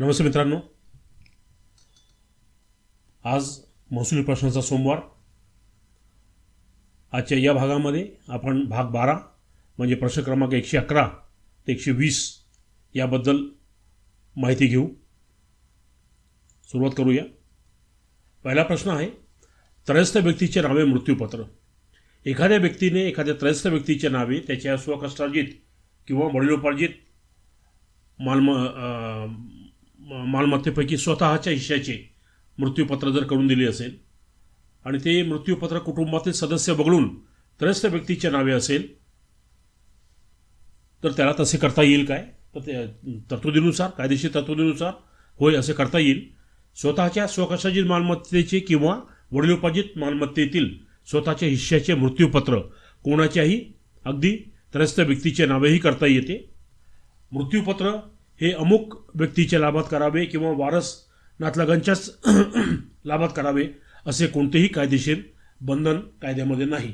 नमस्ते मित्रांनो. आज महसुली प्रश्नाचा सोमवार. आजच्या या भागामध्ये आपण भाग बारा म्हणजे प्रश्न क्रमांक एकशे अकरा ते एकशे वीस याबद्दल माहिती घेऊ. सुरुवात करूया. पहिला प्रश्न आहे त्रयस्थ व्यक्तीचे नावे मृत्यूपत्र. एखाद्या व्यक्तीने एखाद्या त्रयस्थ व्यक्तीचे नावे त्याच्या स्वकष्टार्जित किंवा वडिलोपार्जित मालम मालमत्तेपैकी स्वतःच्या हिश्श्याचे मृत्यूपत्र जर करून दिले असेल आणि ते मृत्यूपत्र कुटुंबातील सदस्य वगळून त्रयस्थ व्यक्तीच्या नावे असेल तर त्याला तसे करता येईल काय? तर ते तरतुदीनुसार कायदेशीर तरतुदीनुसार होय असे करता येईल. स्वतःच्या स्वकशाजित मालमत्तेचे किंवा वडिलोपार्जित मालमत्तेतील स्वतःच्या हिश्श्याचे मृत्यूपत्र कोणाच्याही अगदी त्रयस्थ व्यक्तीचे नावेही करता येते. मृत्यूपत्र हे अमुक व्यक्तीच्या लाभात करावे किंवा वारस नातलगांच्याच लाभात करावे असे कोणतेही कायदेशीर बंधन कायद्यामध्ये नाही.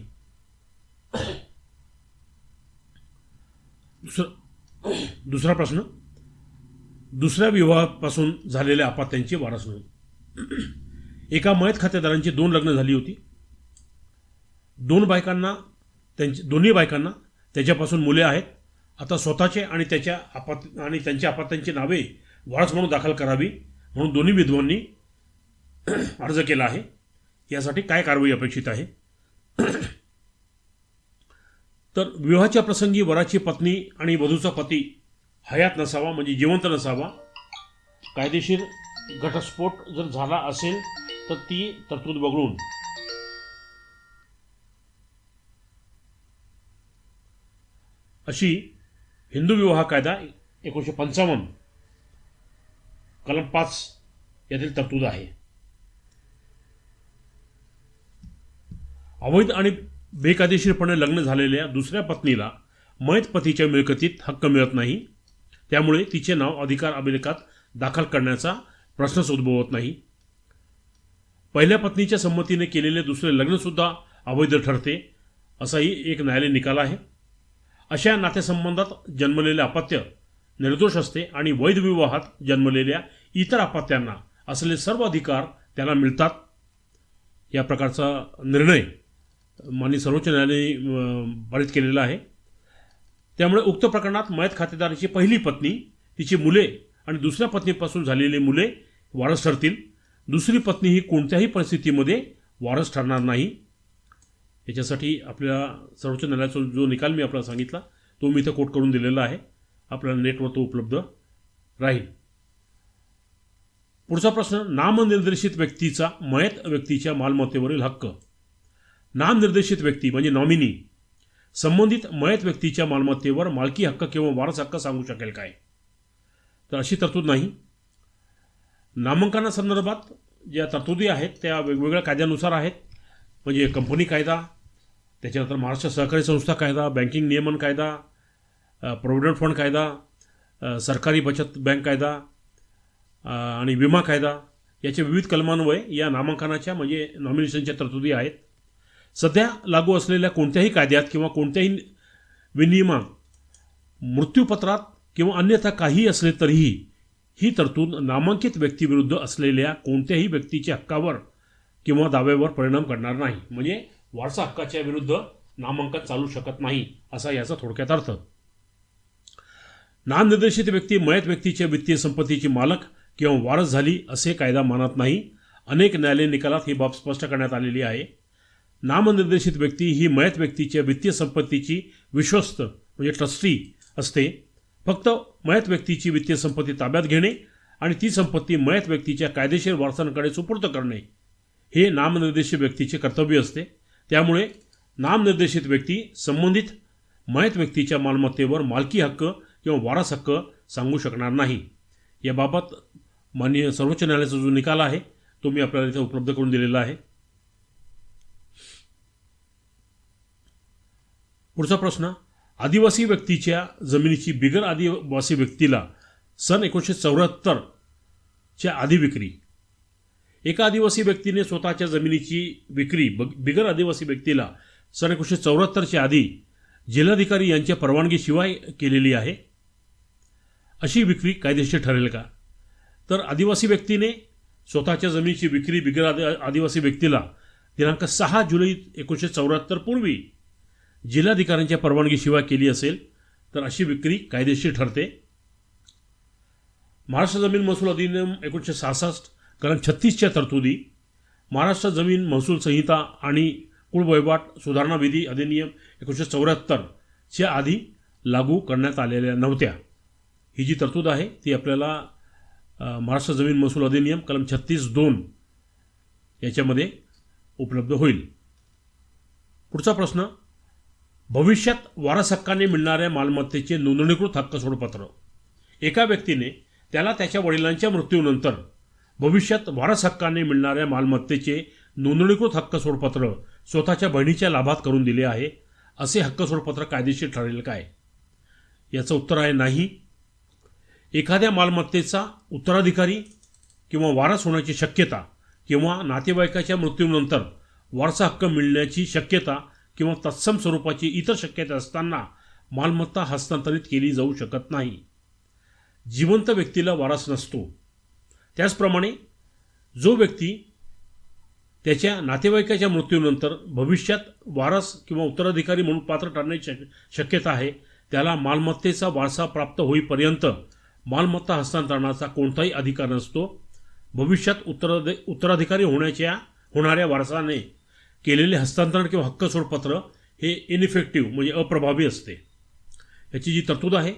दुसरा दुसरा प्रश्न. दुसऱ्या विवाहापासून झालेल्या अपात्यांची वारस नोंद. एका मयत खातेदारांची दोन लग्न झाली होती. दोन बायकांना त्यांची दोन्ही बायकांना त्याच्यापासून मुले आहेत. आता स्वतःचे आणि त्याच्या आपात आणि त्यांच्या आपात्यांची नावे वारस म्हणून दाखल करावी म्हणून दोन्ही विधवांनी अर्ज केला आहे. यासाठी काय कारवाई अपेक्षित आहे? तर विवाहाच्या प्रसंगी वराची पत्नी आणि वधूचा पती हयात नसावा म्हणजे जिवंत नसावा कायदेशीर घटस्फोट जर झाला असेल तर ती तरतूद वगळून. अशी हिंदू विवाह कायदा एकोणीसशे पंचावन्न कलम पाच यातील तरतूद आहे. अवैध आणि बेकायदेशीरपणे लग्न झालेल्या दुसऱ्या पत्नीला मयत पतीच्या मिळकतीत हक्क मिळत नाही. त्यामुळे तिचे नाव अधिकार अभिलेखात दाखल करण्याचा प्रश्नच उद्भवत नाही. पहिल्या पत्नीच्या संमतीने केलेले दुसरे लग्नसुद्धा अवैध ठरते असाही एक न्यायालय निकाल आहे. अशा नातेसंबंधात जन्मलेले अपत्य निर्दोष असते आणि वैध विवाहात जन्मलेल्या इतर अपत्यांना असलेले सर्व अधिकार त्याला मिळतात. या प्रकारचा निर्णय माननीय सर्वोच्च न्यायालयाने पारित केलेला आहे. त्यामुळे उक्त प्रकरणात मयत खातेदाराची पहिली पत्नी तिची मुले आणि दुसऱ्या पत्नीपासून झालेली मुले वारस ठरतील. दुसरी पत्नी ही कोणत्याही परिस्थितीमध्ये वारस ठरणार नाही. याच्यासाठी आपल्या सर्वोच्च न्यायालयाचा जो निकाल मी आपल्याला सांगितला तो मी इथं कोट करून दिलेला आहे. आपल्याला नेटवर तो उपलब्ध राहील. पुढचा प्रश्न नामनिर्देशित व्यक्तीचा मयत व्यक्तीच्या मालमत्तेवरील हक्क. नामनिर्देशित व्यक्ती म्हणजे नॉमिनी संबंधित मयत व्यक्तीच्या मालमत्तेवर मालकी हक्क किंवा वारस हक्क सांगू शकेल काय? तर अशी तरतूद नाही. नामांकनासंदर्भात ज्या तरतुदी आहेत त्या वेगवेगळ्या कायद्यानुसार आहेत. म्हणजे कंपनी कायदा त्याच्यानंतर महाराष्ट्र सहकारी संस्था कायदा बँकिंग नियमन कायदा प्रॉव्हिडंट फंड कायदा सरकारी बचत बँक कायदा आणि विमा कायदा याचे विविध कलमान्वये या नामांकनाच्या म्हणजे नॉमिनेशनच्या तरतुदी आहेत. सध्या लागू असलेल्या कोणत्याही कायद्यात किंवा कोणत्याही विनियमात मृत्यूपत्रात किंवा अन्यथा काही असले तरीही ही तरतूद नामांकित व्यक्तीविरुद्ध असलेल्या कोणत्याही व्यक्तीच्या हक्कावर किंवा दाव्यावर परिणाम करणार नाही. म्हणजे वारसा हक्काच्या विरुद्ध नामांकन चालू शकत नाही असा याचा थोडक्यात अर्थ. नामनिर्देशित व्यक्ती मयत व्यक्तीच्या वित्तीय संपत्तीची मालक किंवा वारस झाली असे कायदा मानत नाही. अनेक न्यायालयीन निकालात ही बाब स्पष्ट करण्यात आलेली आहे. नामनिर्देशित व्यक्ती ही मयत व्यक्तीच्या वित्तीय संपत्तीची विश्वस्त म्हणजे ट्रस्टी असते. फक्त मयत व्यक्तीची वित्तीय संपत्ती ताब्यात घेणे आणि ती संपत्ती मयत व्यक्तीच्या कायदेशीर वारसांकडे सुपूर्द करणे हे नामनिर्देशित व्यक्तीचे कर्तव्य असते. त्यामुळे नामनिर्देशित व्यक्ती संबंधित मयत व्यक्तीच्या मालमत्तेवर मालकी हक्क किंवा वारस हक्क सांगू शकणार नाही. याबाबत माननीय सर्वोच्च न्यायालयाचा जो निकाल आहे तो मी आपल्याला इथे उपलब्ध करून दिलेला आहे. पुढचा प्रश्न आदिवासी व्यक्तीच्या जमिनीची बिगर आदिवासी व्यक्तीला सन एकोणीसशे चौऱ्याहत्तरच्या आधी विक्री. एका आदिवासी व्यक्तीने स्वतःच्या जमिनीची विक्री बग- बिगर आदिवासी व्यक्तीला सन एकोणीसशे चौऱ्याहत्तरच्या आधी जिल्हाधिकारी यांच्या परवानगीशिवाय केलेली आहे. अशी विक्री कायदेशीर ठरेल का? तर आदिवासी व्यक्तीने स्वतःच्या जमिनीची विक्री बिगर आदि आदिवासी व्यक्तीला दिनांक सहा जुलै एकोणीसशे चौऱ्याहत्तर पूर्वी जिल्हाधिकाऱ्यांच्या परवानगीशिवाय केली असेल तर अशी विक्री कायदेशीर ठरते. महाराष्ट्र जमीन महसूल अधिनियम एकोणीसशे सहासष्ट कलम छत्तीसच्या तरतुदी महाराष्ट्र जमीन महसूल संहिता आणि कुळवैवाट सुधारणा विधी अधिनियम एकोणीसशे चौऱ्याहत्तरच्या आधी लागू करण्यात आलेल्या नव्हत्या. ही जी तरतूद आहे ती आपल्याला महाराष्ट्र जमीन महसूल अधिनियम कलम छत्तीस दोन याच्यामध्ये उपलब्ध होईल. पुढचा प्रश्न भविष्यात वारसहक्काने मिळणाऱ्या मालमत्तेचे नोंदणीकृत हक्क सोडपत्र. एका व्यक्तीने त्याला त्याच्या वडिलांच्या मृत्यूनंतर भविष्यात वारस हक्काने मिळणाऱ्या मालमत्तेचे नोंदणीकृत हक्क सोडपत्र स्वतःच्या बहिणीच्या लाभात करून दिले आहे असे हक्क सोडपत्र कायदेशीर ठरेल काय? याचं उत्तर आहे नाही. एखाद्या मालमत्तेचा उत्तराधिकारी किंवा वारस होण्याची शक्यता किंवा नातेवाईकाच्या मृत्यूनंतर वारसा हक्क मिळण्याची शक्यता किंवा तत्सम स्वरूपाची इतर शक्यता असताना मालमत्ता हस्तांतरित केली जाऊ शकत नाही. जिवंत व्यक्तीला वारस नसतो. त्याचप्रमाणे जो व्यक्ती त्याच्या नातेवाईकाच्या मृत्यूनंतर भविष्यात वारस किंवा उत्तराधिकारी म्हणून पात्र ठरण्याची शक- शक्यता आहे त्याला मालमत्तेचा वारसा प्राप्त होईपर्यंत मालमत्ता हस्तांतरणाचा कोणताही अधिकार नसतो. भविष्यात उत्तराधि उत्तराधिकारी होण्याच्या होणाऱ्या वारसाने केलेले हस्तांतरण किंवा हक्क सोडपत्र हे इनइफेक्टिव्ह म्हणजे अप्रभावी असते. याची जी तरतूद आहे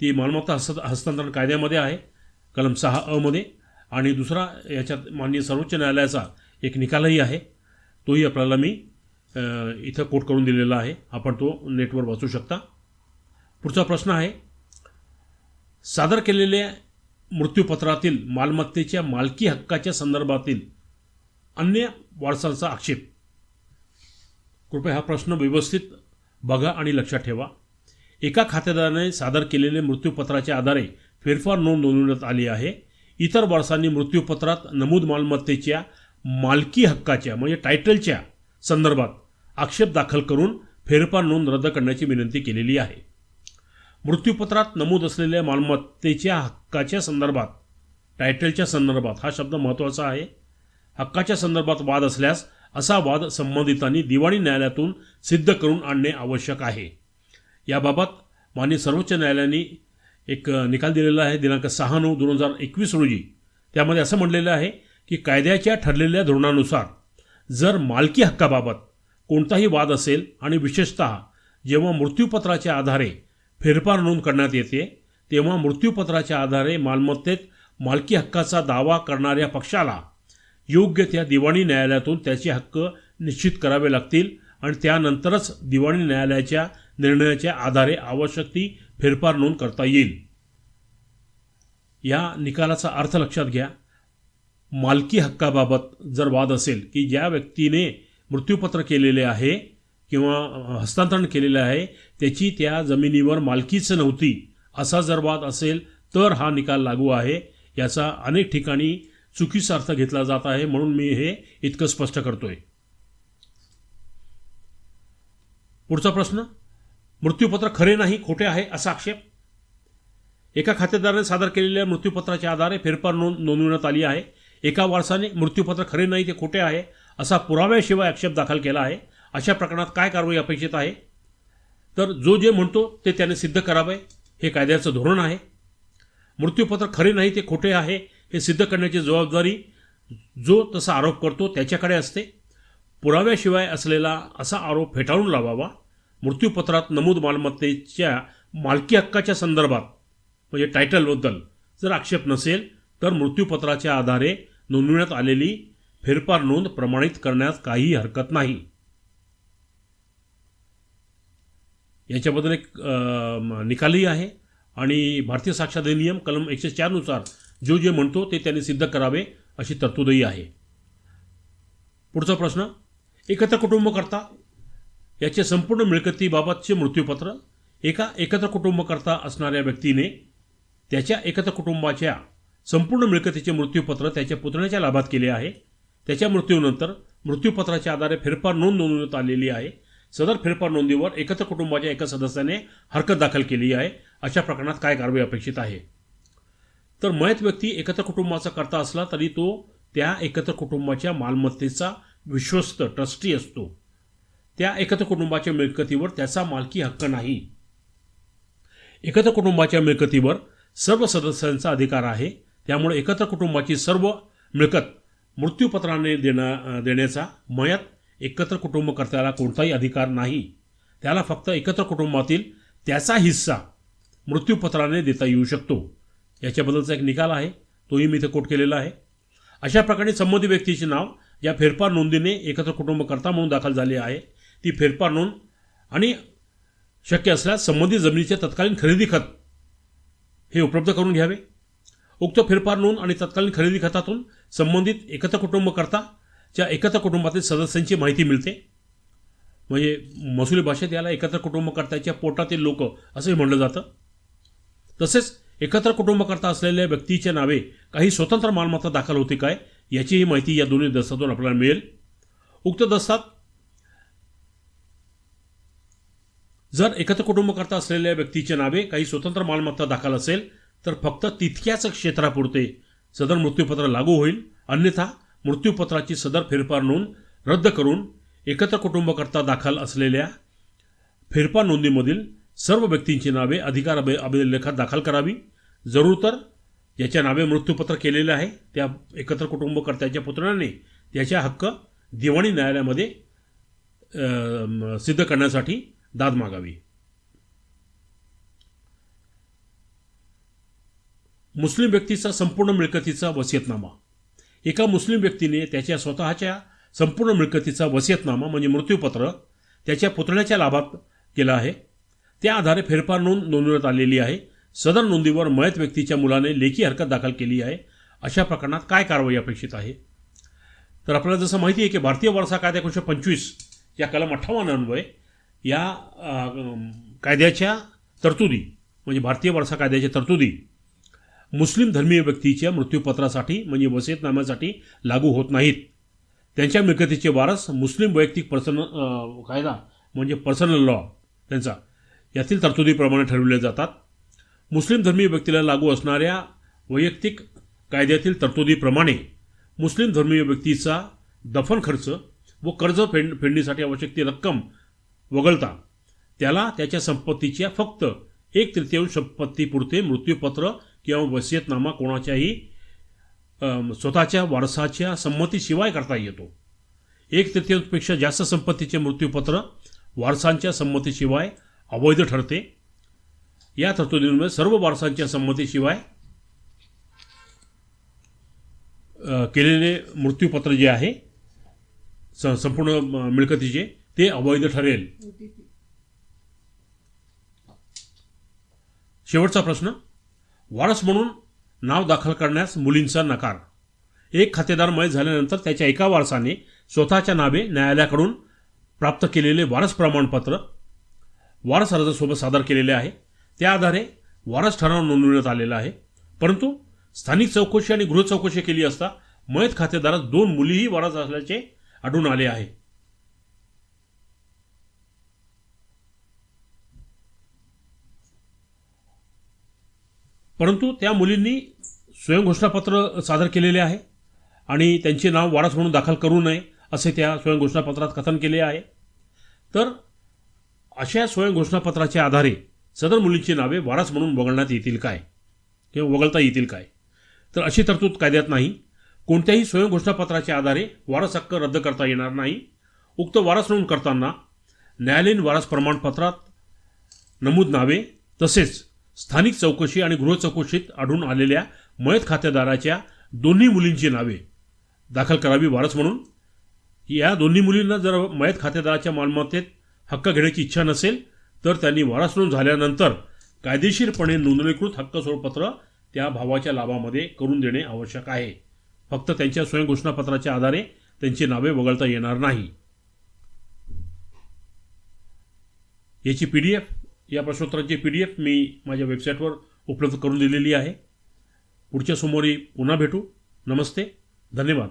ती मालमत्ता हस्त हस्तांतरण कायद्यामध्ये आहे. कलम सहा अमध्ये आणि दुसरा याच्यात माननीय सर्वोच्च न्यायालयाचा एक निकालही आहे. तोही आपल्याला मी इथं कोट करून दिलेला आहे. आपण तो नेटवर वाचू शकता. पुढचा प्रश्न आहे सादर केलेल्या मृत्यूपत्रातील मालमत्तेच्या मालकी हक्काच्या संदर्भातील अन्य वारसांचा आक्षेप. कृपया हा प्रश्न व्यवस्थित बघा आणि लक्षात ठेवा. एका खातेदाराने सादर केलेले मृत्यूपत्राच्या आधारे फेरफार नोंद नोंदवण्यात आली आहे. इतर वारसांनी मृत्यूपत्रात नमूद मालमत्तेच्या मालकी हक्काच्या म्हणजे टायटलच्या संदर्भात आक्षेप दाखल करून फेरफार नोंद रद्द करण्याची विनंती केलेली आहे. मृत्यूपत्रात नमूद असलेल्या मालमत्तेच्या हक्काच्या संदर्भात टायटलच्या संदर्भात हा शब्द महत्त्वाचा आहे. हक्काच्या संदर्भात वाद असल्यास असा वाद संबंधितांनी दिवाणी न्यायालयातून सिद्ध करून आणणे आवश्यक आहे. याबाबत माननीय सर्वोच्च न्यायालयाने एक निकाल दिलेला आहे दिनांक सहा नऊ दोन हजार एकवीस रोजी. त्यामध्ये असं म्हणलेलं आहे की कायद्याच्या ठरलेल्या धोरणानुसार जर मालकी हक्काबाबत कोणताही वाद असेल आणि विशेषतः जेव्हा मृत्यूपत्राच्या आधारे फेरफार नोंद करण्यात येते तेव्हा मृत्यूपत्राच्या आधारे मालमत्तेत मालकी हक्काचा दावा करणाऱ्या पक्षाला योग्य त्या दिवाणी न्यायालयातून त्याचे हक्क निश्चित करावे लागतील आणि त्यानंतरच दिवाणी न्यायालयाच्या निर्णयाच्या आधारे आवश्यक ती फेरफार नोंद करता येईल. या निकालाचा अर्थ लक्षात घ्या. मालकी हक्काबाबत जर वाद असेल की ज्या व्यक्तीने मृत्यूपत्र केलेले आहे किंवा हस्तांतरण केलेलं आहे त्याची त्या जमिनीवर मालकीच नव्हती असा जर वाद असेल तर हा निकाल लागू आहे. याचा अनेक ठिकाणी चुकीचा अर्थ घेतला जात आहे म्हणून मी हे इतकं स्पष्ट करतोय. पुढचा प्रश्न? मृत्यूपत्र खरे नाही खोटे आहे असा आक्षेप? एका खातेदाराने सादर केलेल्या मृत्यूपत्राच्या आधारे फेरफार नोंद नोंदवण्यात आली आहे. एका वारसाने मृत्यूपत्र खरे नाही ते खोटे आहे असा पुराव्याशिवाय आक्षेप दाखल केला आहे. अशा प्रकरणात काय कारवाई अपेक्षित आहे? तर जो जे म्हणतो ते त्याने सिद्ध करावे हे कायद्याचं धोरण आहे. मृत्यूपत्र खरे नाही ते खोटे आहे हे सिद्ध करण्याची जबाबदारी जो तसा आरोप करतो त्याच्याकडे असते. पुराव्याशिवाय असलेला असा आरोप फेटाळून लावावा. मृत्यूपत्रात नमूद मालमत्तेच्या मालकी हक्काच्या संदर्भात म्हणजे टायटलबद्दल जर आक्षेप नसेल तर मृत्यूपत्राच्या आधारे नोंदविण्यात आलेली फेरफार नोंद प्रमाणित करण्यास काही हरकत नाही. याच्याबद्दल एक निकालही आहे आणि भारतीय साक्षर अधिनियम कलम एकशे चारनुसार जो जे म्हणतो ते त्यांनी सिद्ध करावे अशी तरतूदही आहे. पुढचा प्रश्न एकत्र कुटुंब करता याचे संपूर्ण मिळकतीबाबतचे मृत्यूपत्र एका एकत्र कुटुंबकर्ता असणाऱ्या व्यक्तीने त्याच्या एकत्र कुटुंबाच्या संपूर्ण मिळकतीचे मृत्यूपत्र त्याच्या पुतण्याच्या लाभात केले आहे. त्याच्या मृत्यूनंतर मृत्यूपत्राच्या आधारे फेरफार नोंद नोंदवण्यात आलेली आहे. सदर फेरफार नोंदीवर एकत्र कुटुंबाच्या एका सदस्याने हरकत दाखल केली आहे. अशा प्रकरणात काय कारवाई अपेक्षित आहे? तर मयत व्यक्ती एकत्र कुटुंबाचा करता असला तरी तो त्या एकत्र कुटुंबाच्या मालमत्तेचा विश्वस्त ट्रस्टी असतो. त्या एकत्र कुटुंबाच्या मिळकतीवर त्याचा मालकी हक्क नाही. एकत्र कुटुंबाच्या मिळकतीवर सर्व सदस्यांचा अधिकार आहे. त्यामुळे एकत्र कुटुंबाची सर्व मिळकत मृत्यूपत्राने देणं देण्याचा मयत एकत्र कुटुंबकर्त्याला कोणताही अधिकार नाही. त्याला फक्त एकत्र कुटुंबातील त्याचा हिस्सा मृत्यूपत्राने देता येऊ शकतो. याच्याबद्दलचा एक निकाल आहे. तोही मी इथे कोट केलेला आहे. अशा प्रकारे संबंधित व्यक्तीचे नाव या फेरफार नोंदीने एकत्र कुटुंबकर्ता म्हणून दाखल झाले आहे. ती फेरफार नोंद आणि शक्य असल्यास संबंधित जमिनीचे तत्कालीन खरेदी खत हे उपलब्ध करून घ्यावे. उक्त फेरफार नोंद आणि तत्कालीन खरेदी खतातून संबंधित एकत्र कुटुंबकर्ताच्या एकत्र कुटुंबातील सदस्यांची माहिती मिळते. म्हणजे महसुली भाषेत याला एकत्र कुटुंबकर्त्याच्या पोटातील लोक असंही म्हणलं जातं. तसेच एकत्र कुटुंबकर्ता असलेल्या व्यक्तीच्या नावे काही स्वतंत्र मालमत्ता दाखल होते काय याचीही माहिती या दोन्ही दस्तातून आपल्याला मिळेल. उक्त दस्तात जर एकत्र कुटुंबकर्ता असलेल्या व्यक्तीच्या नावे काही स्वतंत्र मालमत्ता दाखल असेल तर फक्त तितक्याच क्षेत्रापुरते सदर मृत्यूपत्र लागू होईल. अन्यथा मृत्यूपत्राची सदर फेरफार नोंद रद्द करून एकत्र कुटुंबकर्ता दाखल असलेल्या फेरफार नोंदीमधील सर्व व्यक्तींची नावे अधिकार अभि अभिलेखात दाखल करावी. जरूर तर ज्याच्या नावे मृत्यूपत्र केलेले आहे. त्या एकत्र कुटुंबकर्त्याच्या पुत्राने त्याच्या हक्क दिवाणी न्यायालयामध्ये सिद्ध करण्यासाठी दाद मागावी. मुस्लिम व्यक्तीचा संपूर्ण मिळकतीचा वसियतनामा. एका मुस्लिम व्यक्तीने त्याच्या स्वतःच्या संपूर्ण मिळकतीचा वसियतनामा म्हणजे मृत्यूपत्र त्याच्या पुतण्याच्या लाभात केला आहे. त्या आधारे फेरफार नोंद नोंदवण्यात आलेली आहे. सदर नोंदीवर मयत व्यक्तीच्या मुलाने लेखी हरकत दाखल केली आहे. अशा प्रकरणात काय कारवाई अपेक्षित आहे? तर आपल्याला जसं माहिती आहे की भारतीय वारसा कायदा एकोणीसशे पंचवीस या कलम अठ्ठावन्न अन्वये या कायद्याच्या तरतुदी म्हणजे भारतीय वारसा कायद्याच्या तरतुदी मुस्लिम धर्मीय व्यक्तीच्या मृत्यूपत्रासाठी म्हणजे वसियतनाम्यासाठी लागू होत नाहीत. त्यांच्या मिळकतीचे वारस मुस्लिम वैयक्तिक पर्सन कायदा म्हणजे पर्सनल लॉ त्यांचा यातील तरतुदीप्रमाणे ठरविले जातात. मुस्लिम धर्मीय व्यक्तीला लागू असणाऱ्या वैयक्तिक कायद्यातील तरतुदीप्रमाणे मुस्लिम धर्मीय व्यक्तीचा दफन खर्च व कर्ज फेड फेडणीसाठी आवश्यक ती रक्कम वगळता. त्याला त्याच्या संपत्तीच्या फक्त एक तृतीयांश संपत्तीपुरते मृत्यूपत्र किंवा वसियतनामा कोणाच्याही स्वतःच्या वारसाच्या संमतीशिवाय करता येतो. एक तृतीयांशपेक्षा जास्त संपत्तीचे मृत्यूपत्र वारसांच्या संमतीशिवाय अवैध ठरते. या तरतुदींमुळे सर्व वारसांच्या संमतीशिवाय केलेले मृत्यूपत्र जे आहे स- संपूर्ण मिळकतीचे ते अवैध ठरेल. शेवटचा प्रश्न. वारस म्हणून नाव दाखल करण्यास मुलींचा नकार. एक खातेदार मय झाल्यानंतर त्याच्या एका वारसाने स्वतःच्या नावे न्यायालयाकडून प्राप्त केलेले वारस प्रमाणपत्र वारस अर्जासोबत सादर केलेले आहे. त्या आधारे वारस ठराव नोंदवण्यात आलेला आहे. परंतु स्थानिक चौकशी आणि गृह चौकशी केली असता मयत खातेदारास दोन मुलीही वारस असल्याचे आढळून आले आहे. परंतु त्या मुलींनी स्वयंघोषणापत्र सादर केलेले आहे आणि त्यांचे नाव वारस म्हणून दाखल करू नये असे त्या स्वयंघोषणापत्रात कथन केले आहे. तर अशा स्वयंघोषणापत्राच्या आधारे सदर मुलींची नावे वारस म्हणून वगळण्यात येतील काय? किंवा वगळता येतील काय? तर अशी तरतूद कायद्यात नाही. कोणत्याही स्वयंघोषणापत्राच्या आधारे वारस हक्क रद्द करता येणार नाही. उक्त वारस नोंद करताना न्यायालयीन वारस प्रमाणपत्रात नमूद नावे तसेच स्थानिक चौकशी आणि गृह चौकशीत आढळून आलेल्या मयत खातेदाराच्या दोन्ही मुलींची नावे दाखल करावी वारस म्हणून. या दोन्ही मुलींना जर मयत खातेदाराच्या मालमत्तेत हक्क घेण्याची इच्छा नसेल तर त्यांनी वारस म्हणून झाल्यानंतर कायदेशीरपणे नोंदणीकृत हक्क सोडपत्र त्या भावाच्या लाभामध्ये करून देणे आवश्यक आहे. फक्त त्यांच्या स्वयंघोषणापत्राच्या आधारे त्यांची नावे वगळता येणार नाही. याची पी डी एफ या प्रश्नोत्तरांची पी डी एफ मी माझ्या वेबसाईटवर उपलब्ध करून दिलेली आहे. पुढच्या सोमवारी पुन्हा भेटू. नमस्ते. धन्यवाद.